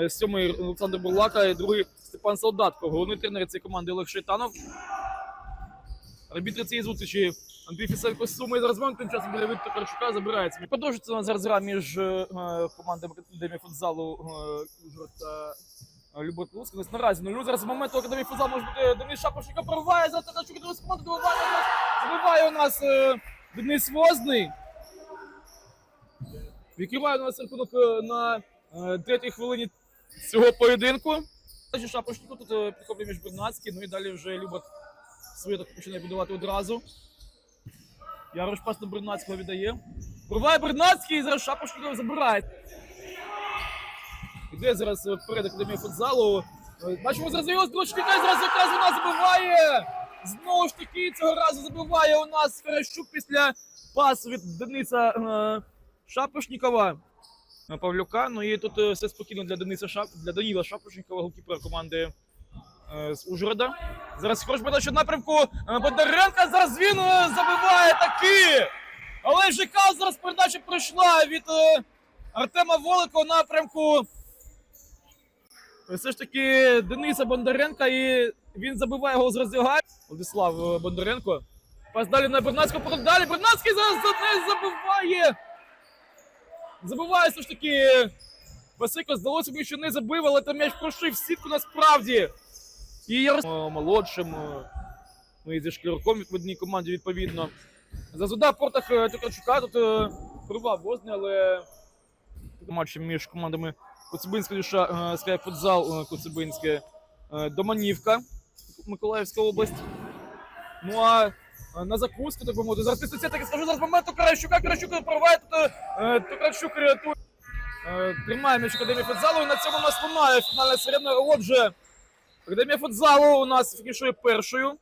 Е, Сьомий Олександр Бурлака, і другий Степан Солдатко. Головний тренер цієї команди Олег Шейтанов. Арбітри цієї зустрічі Андрій Фісенко з Суми. Зараз момент тим часом біля Віктора Карчука забирається. Продовжується у нас зараз гра між е, командами Академії футзалу е, та е, Любов Луцьк. Ось наразі 0 Зараз момент у Академії футзалу може бути Денис Шапошника прориває. Зараз Карчук другу команду добиває. Забиває у нас е, Денис Возний. Відкриває у нас рахунок е, на е, третій хвилині цього поєдинку. Шапошнику тут е, підхоплює між Бернацький, ну і далі вже Любот своє так починає будувати одразу. Ярош пас на Бернацького віддає. Прорває Бернацький, і зараз Шапошников забирає. Іде зараз е, перед академією футзалу. Е, Бачимо зараз його строчки, зараз якраз вона забиває. Знову ж таки, цього разу забиває у нас Харащук після пасу від Дениса Шапошнікова. Павлюка. Ну і тут е, все спокійно для Дениса Шап, для Даніла Шапошнікова, голкіпера команди е, з Ужгорода. Зараз хорош передача напрямку е, Бондаренка. Зараз він забиває таки. Але ЖК зараз передача пройшла від Артема Волика напрямку. Все ж таки Дениса Бондаренка, і він забиває гол з роздягання. Владислав Бондаренко. Пас далі на Бернацького, далі. Бернацький зараз за не забиває. Забиває все ж таки Василько. Здалося б, що не забив, але там м'яч прошив сітку насправді. І. О, молодшим. е, Ну і зі шкіроком в одній команді відповідно. Зараз удар в портах е, Токарчука тут е, прорвав Возний, але матч між командами Коцюбинська душа, е, Скай футзал е, е, Доманівка, Миколаївська область. Ну а е, на закуску, так би мовити. Зараз після цього так і скажу, зараз момент Токарчука, Карачук прорває тут е, Кращук рятує. Е, Тримає м'яч Академія футзалу і на цьому у нас лунає фінальна середина. Отже, Академія футзалу у нас фінішує першою.